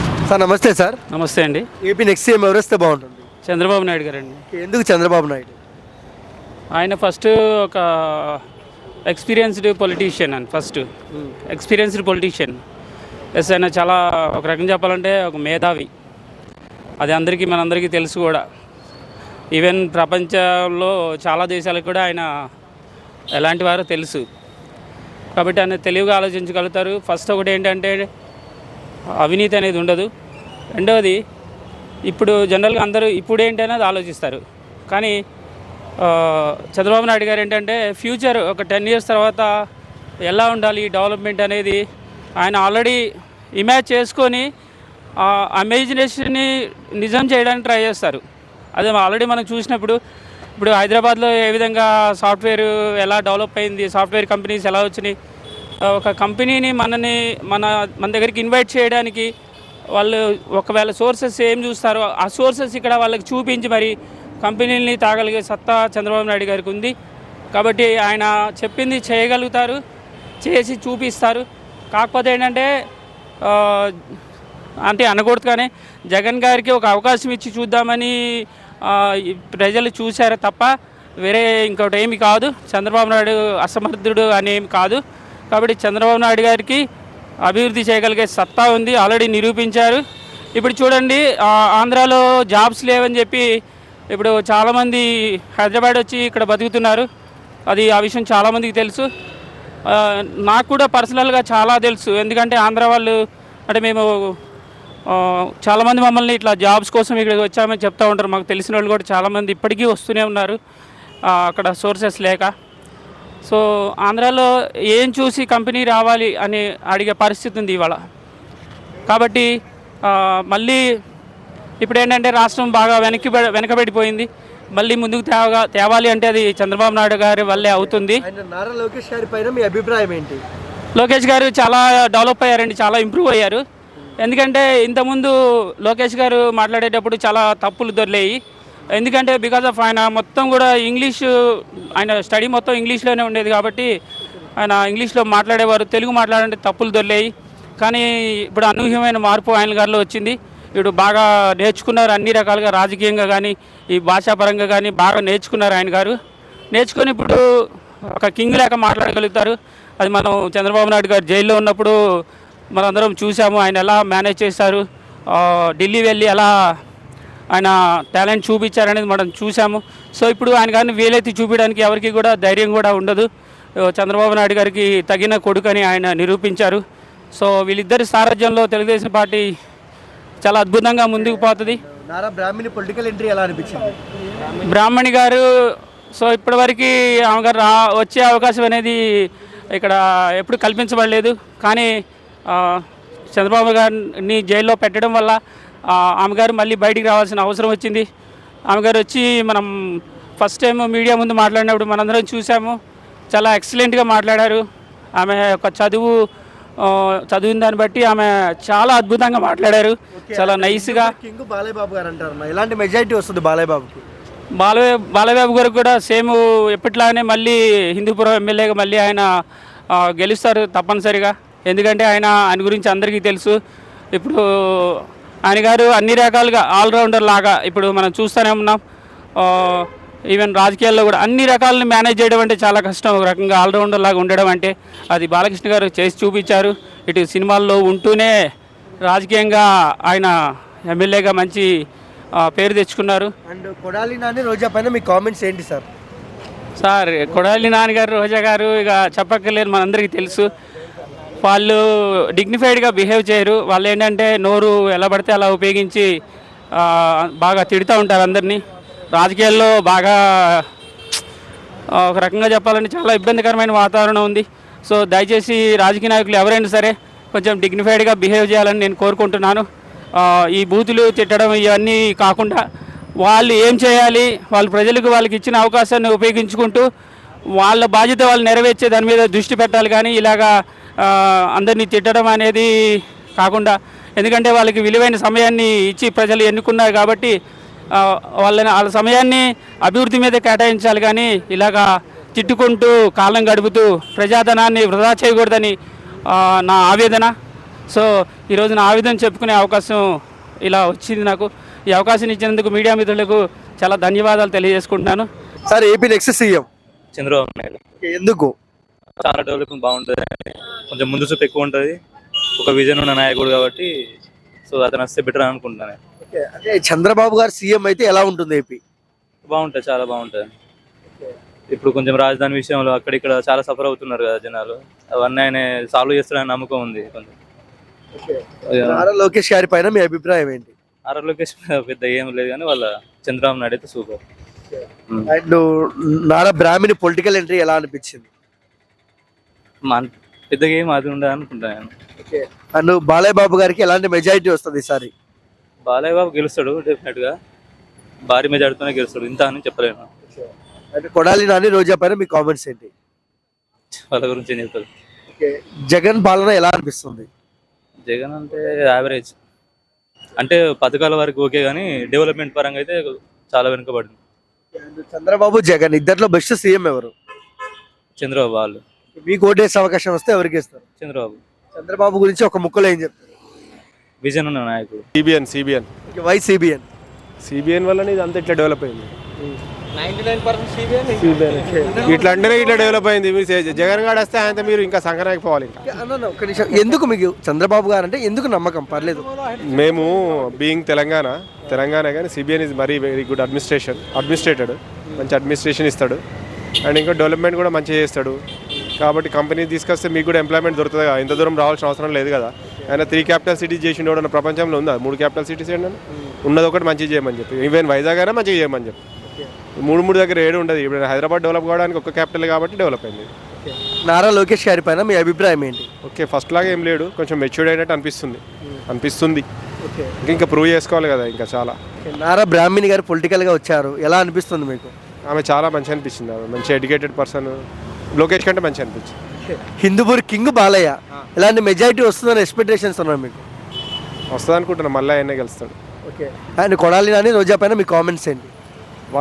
Sir నమస్తే sir. నమస్తే అండి. ఏపీ నెక్స్ట్ సీఎం ఎవరు వస్తే బాగుంటుంది? చంద్రబాబు నాయుడు గారండి. ఎందుకు చంద్రబాబు నాయుడు? ఆయన ఫస్ట్ ఒక ఎక్స్పీరియన్స్డ్ పొలిటీషియన్ అని ఫస్ట్. Experienced politician. ఎస్ ఆయన చాలా ఒక రకంగా చెప్పాలంటే ఒక మేధావి. అది అందరికీ మనందరికీ తెలుసు కూడా. ఈవెన్ ప్రపంచంలో చాలా దేశాలకు కూడా ఆయన ఎలాంటి వారో తెలుసు. కాబట్టి ఆయన తెలివిగా ఆలోచించగలుగుతారు. ఫస్ట్ ఒకటి ఏంటంటే అవినీతి అనేది ఉండదు. రెండవది ఇప్పుడు జనరల్గా అందరూ ఇప్పుడు ఏంటి అనేది ఆలోచిస్తారు. కానీ చంద్రబాబు నాయుడు గారు ఏంటంటే ఫ్యూచర్ ఒక టెన్ ఇయర్స్ తర్వాత ఎలా ఉండాలి డెవలప్మెంట్ అనేది ఆయన ఆల్రెడీ ఇమాజ్ చేసుకొని అమేజినేషన్ని నిజం చేయడానికి ట్రై చేస్తారు. అదే ఆల్రెడీ మనం చూసినప్పుడు ఇప్పుడు హైదరాబాద్లో ఏ విధంగా సాఫ్ట్వేర్ ఎలా డెవలప్ అయింది సాఫ్ట్వేర్ కంపెనీస్ ఎలా వచ్చినాయి ఒక కంపెనీని మనని మన మన దగ్గరికి ఇన్వైట్ చేయడానికి వాళ్ళు ఒకవేళ సోర్సెస్ ఏం చూస్తారో ఆ సోర్సెస్ ఇక్కడ వాళ్ళకి చూపించి మరి కంపెనీలని తాగలిగే సత్తా చంద్రబాబు నాయుడు గారికి ఉంది. కాబట్టి ఆయన చెప్పింది చేయగలుగుతారు చేసి చూపిస్తారు. కాకపోతే ఏంటంటే అంటే అనకూడదు కానీ జగన్ గారికి ఒక అవకాశం ఇచ్చి చూద్దామని ప్రజలు చూశారు తప్ప వేరే ఇంకోటి ఏమి కాదు. చంద్రబాబు నాయుడు అసమర్థుడు అనేమి కాదు. కాబట్టి చంద్రబాబు నాయుడు గారికి అభివృద్ధి చేయగలిగే సత్తా ఉంది ఆల్రెడీ నిరూపించారు. ఇప్పుడు చూడండి ఆంధ్రాలో జాబ్స్ లేవని చెప్పి ఇప్పుడు చాలామంది హైదరాబాద్ వచ్చి ఇక్కడ బతుకుతున్నారు. అది ఆ విషయం చాలామందికి తెలుసు. నాకు కూడా పర్సనల్గా చాలా తెలుసు. ఎందుకంటే ఆంధ్ర వాళ్ళు అంటే మేము చాలామంది మమ్మల్ని ఇట్లా జాబ్స్ కోసం ఇక్కడికి వచ్చామని చెప్తూ ఉంటారు. మాకు తెలిసిన వాళ్ళు కూడా చాలామంది ఇప్పటికీ వస్తూనే ఉన్నారు. అక్కడ సోర్సెస్ లేక. సో ఆంధ్రాలో ఏం చూసి కంపెనీ రావాలి అని అడిగే పరిస్థితి ఉంది ఇవాళ. కాబట్టి మళ్ళీ ఇప్పుడు ఏంటంటే రాష్ట్రం బాగా వెనక్కి వెనకబడిపోయింది. మళ్ళీ ముందుకు తేవగా తేవాలి అంటే అది చంద్రబాబు నాయుడు గారి వల్లే అవుతుంది. నారా లోకేష్ గారి పైన మీ అభిప్రాయం ఏంటి? లోకేష్ గారు చాలా డెవలప్ అయ్యారండి చాలా ఇంప్రూవ్ అయ్యారు. ఎందుకంటే ఇంతకుముందు లోకేష్ గారు మాట్లాడేటప్పుడు చాలా తప్పులు దొరికాయి. ఎందుకంటే బికాజ్ ఆఫ్ ఆయన మొత్తం కూడా ఇంగ్లీష్ ఆయన స్టడీ మొత్తం ఇంగ్లీష్లోనే ఉండేది కాబట్టి ఆయన ఇంగ్లీష్లో మాట్లాడేవారు తెలుగు మాట్లాడంటే తప్పులు దొరికాయి. కానీ ఇప్పుడు అనూహ్యమైన మార్పు ఆయన గారిలో వచ్చింది. ఇప్పుడు బాగా నేర్చుకున్నారు అన్ని రకాలుగా రాజకీయంగా కానీ ఈ భాషాపరంగా కానీ బాగా నేర్చుకున్నారు ఆయన గారు. నేర్చుకొని ఇప్పుడు ఒక కింగ్ లేక మాట్లాడగలుగుతారు. అది మనం చంద్రబాబు నాయుడు గారు జైల్లో ఉన్నప్పుడు మనందరం చూసాము ఆయన ఎలా మేనేజ్ చేశారు. ఢిల్లీ వెళ్ళి ఎలా ఆయన టాలెంట్ చూపించారనేది మనం చూసాము సో ఇప్పుడు ఆయన గారిని వీలైతే చూపించడానికి ఎవరికి కూడా ధైర్యం కూడా ఉండదు. చంద్రబాబు నాయుడు గారికి తగిన కొడుకని ఆయన నిరూపించారు. సో వీళ్ళిద్దరి సారథ్యంలో తెలుగుదేశం పార్టీ చాలా అద్భుతంగా ముందుకు పోతుంది. నారా బ్రాహ్మణి పొలిటికల్ ఎంట్రీ ఎలా అనిపించింది? బ్రాహ్మణి గారు సో ఇప్పటివరకు ఆమె గారు రా వచ్చే అవకాశం అనేది ఇక్కడ ఎప్పుడు కల్పించబడలేదు. కానీ చంద్రబాబు గారిని జైల్లో పెట్టడం వల్ల ఆమె గారు మళ్ళీ బయటికి రావాల్సిన అవసరం వచ్చింది. ఆమె గారు వచ్చి మనం ఫస్ట్ టైం మీడియా ముందు మాట్లాడినప్పుడు మనందరం చూసాము చాలా ఎక్సలెంట్గా మాట్లాడారు. ఆమె యొక్క చదువు చదివిన దాన్ని బట్టి ఆమె చాలా అద్భుతంగా మాట్లాడారు. చాలా నైస్గా కింగ్ బాలయ్య బాబు గారు అంటారు. ఎలాంటి మెజారిటీ వస్తుంది బాలయ్య బాబుకి బాలవే బాలబాబు గారు కూడా సేమ్ ఎప్పట్లానే మళ్ళీ హిందూపురం ఎమ్మెల్యేగా మళ్ళీ ఆయన గెలుస్తారు తప్పనిసరిగా. ఎందుకంటే ఆయన ఆయన గురించి అందరికీ తెలుసు. ఇప్పుడు ఆయన గారు అన్ని రకాలుగా ఆల్రౌండర్ లాగా ఇప్పుడు మనం చూస్తూనే ఉన్నాం. ఈవెన్ రాజకీయాల్లో కూడా అన్ని రకాలను మేనేజ్ చేయడం అంటే చాలా కష్టం. ఒక రకంగా ఆల్రౌండర్ లాగా ఉండడం అంటే అది బాలకృష్ణ గారు చేసి చూపించారు. ఇటు సినిమాల్లో ఉంటూనే రాజకీయంగా ఆయన ఎమ్మెల్యేగా మంచి పేరు తెచ్చుకున్నారు. అండ్ కొడాలి నాని రోజా పైన మీ కామెంట్స్ ఏంటి సార్? సార్ కొడాలి నాన్నగారు రోజా గారు ఇక చెప్పక్కర్లేదు మనందరికీ తెలుసు. వాళ్ళు డిగ్నిఫైడ్గా బిహేవ్ చేయరు. వాళ్ళు ఏంటంటే నోరు ఎలా పడితే అలా ఉపయోగించి బాగా తిడుతూ ఉంటారు అందరినీ. రాజకీయాల్లో బాగా ఒక రకంగా చెప్పాలంటే చాలా ఇబ్బందికరమైన వాతావరణం ఉంది. సో దయచేసి రాజకీయ నాయకులు ఎవరైనా సరే కొంచెం డిగ్నిఫైడ్గా బిహేవ్ చేయాలని నేను కోరుకుంటున్నాను. ఈ బూతులు తిట్టడం ఇవన్నీ కాకుండా వాళ్ళు ఏం చేయాలి వాళ్ళ ప్రజలకు వాళ్ళకి ఇచ్చిన అవకాశాన్ని ఉపయోగించుకుంటూ వాళ్ళ బాధ్యత వాళ్ళు నెరవేర్చే దాని మీద దృష్టి పెట్టాలి. కానీ ఇలాగా అందరినీ తిట్టడం అనేది కాకుండా ఎందుకంటే వాళ్ళకి విలువైన సమయాన్ని ఇచ్చి ప్రజలు ఎన్నుకున్నారు కాబట్టి వాళ్ళని వాళ్ళ సమయాన్ని అభివృద్ధి మీద కేటాయించాలి కానీ ఇలాగా తిట్టుకుంటూ కాలం గడుపుతూ ప్రజాధనాన్ని వృధా చేయకూడదని నా ఆవేదన. సో ఈరోజు నా ఆవేదన చెప్పుకునే అవకాశం ఇలా వచ్చింది నాకు. ఈ అవకాశం ఇచ్చినందుకు మీడియా మిత్రులకు చాలా ధన్యవాదాలు తెలియజేసుకుంటున్నాను. Sir AP next CM. Chandrababu Naidu. ఎందుకు? చాలా డెవలపింగ్ బాగుంటుంది. కొంచెం ముందు చూపు ఎక్కువ ఉంటుంది. ఒక విజన్ ఉన్న నాయకుడు కాబట్టి సో అతను వస్తే బెటర్ అనుకుంటున్నాను అంటే చంద్రబాబు గారు సీఎం అయితే ఎలా ఉంటుంది ఏపీ? బాగుంటుంది చాలా బాగుంటుంది. ఇప్పుడు కొంచెం రాజధాని విషయంలో అక్కడిక్కడ చాలా సఫర్ అవుతున్నారు కదా జనాలు. అవన్నీ ఆయన సాల్వ్ చేస్తాడని నమ్మకం ఉంది కొంచెం. నారా లోకేష్ గారి పైన మీ అభిప్రాయం ఏంటి? ఆర్ఆర్ లొకేషన్ పెద్ద ఏం లేదు కానీ వాళ్ళ చంద్రబాబు నాయుడు అయితే super and Nara Brahmani political entry ఎలా అనిపించింది? మా పెద్దగా ఏం అది ఉండదు అనుకుంటాను అండ్ బాలయ్య బాబు గారికి ఎలాంటి మెజారిటీ వస్తుంది ఈసారి? బాలయ్య బాబు గెలుస్తాడు డెఫినెట్గా భారీ మెజార్టీతోనే గెలుస్తాడు ఇంత అని చెప్పలేను. అంటే కొడాలి నాని రోజా పైన మీ కామెంట్స్ ఏంటి? వాళ్ళ గురించి ఏం చెప్తారు? జగన్ పాలన ఎలా అనిపిస్తుంది? జగన్ అంటే యావరేజ్ అంటే పథకాల వరకు ఓకే కానీ డెవలప్మెంట్ పరంగా అయితే చాలా వెనుకబడింది. చంద్రబాబు జగన్ ఇద్దరిలో బెస్ట్ సీఎం ఎవరు? చంద్రబాబు వాళ్ళు. మీకు ఓటేసే అవకాశం వస్తే ఎవరికి ఇస్తారు? చంద్రబాబు. చంద్రబాబు గురించి ఒక ముక్కలో ఏం చెప్తారు? విజన్ ఉన్న నాయకుడు. CBN CBN. Why CBN CBN వల్లనే ఇది అంతా ఇట్లా డెవలప్ అయింది. ఇట్లా అంటేనే ఇట్లా డెవలప్ అయింది. మీరు జగన్ గారు వస్తే ఆయన మీరు ఇంకా సంక్రాంతికి పోవాలి ఇంకా. ఒక నిమిషం. ఎందుకు మీకు చంద్రబాబు గారు అంటే ఎందుకు నమ్మకం? పర్లేదు. మేము బీయింగ్ తెలంగాణ. తెలంగాణ కానీ సిబిఎన్ ఇస్ మరీ వెరీ గుడ్ అడ్మినిస్ట్రేషన్ అడ్మినిస్ట్రేటెడ్ మంచి అడ్మినిస్ట్రేషన్ ఇస్తాడు. అండ్ ఇంకా డెవలప్మెంట్ కూడా మంచిగా చేస్తాడు. కాబట్టి కంపెనీ తీసుకొస్తే మీకు కూడా ఎంప్లాయ్మెంట్ దొరుకుతుంది కదా. ఇంత దూరం రావాల్సిన అవసరం లేదు కదా. ఆయన త్రీ క్యాపిటల్ సిటీస్ చేసిండు ఎవడన్నా ప్రపంచంలో ఉందా? మూడు క్యాపిటల్ సిటీస్ ఏంటంటే ఉన్నది ఒకటి మంచిగా చేయమని చెప్పి. ఈవెన్ వైజాగ్ అయినా మంచిగా చేయమని చెప్పి. మూడు మూడు దగ్గర ఏడు ఉండదు. ఇప్పుడు హైదరాబాద్ డెవలప్ కావడానికి ఒక క్యాపిటల్ కాబట్టి డెవలప్ అయింది. నారా లోకేష్ గారి పైన మీ అభిప్రాయం ఏంటి? ఓకే ఫస్ట్ లాగా ఏం లేడు. కొంచెం మెచ్యూర్డ్ అయినట్టు అనిపిస్తుంది. అనిపిస్తుంది. ఇంకా ఇంకా ప్రూవ్ చేసుకోవాలి కదా ఇంకా చాలా. నారా బ్రాహ్మణి గారు పొలిటికల్గా వచ్చారు. ఎలా అనిపిస్తుంది మీకు? ఆమె చాలా మంచి అనిపించింది ఆమె. మంచి ఎడ్యుకేటెడ్ పర్సన్ లోకేష్ కంటే మంచి అనిపించింది. హిందూపూర్ కింగ్ బాలయ్య. ఇలాంటి మెజారిటీ వస్తుందని ఎక్స్పెక్టేషన్స్ ఉన్నాయి మీకు? వస్తుంది అనుకుంటున్నా మళ్ళీ ఆయనే గెలుస్తాడు. ఓకే. అండ్ కొడాలి నాని రోజా పైన మీ కామెంట్స్ ఏంటి?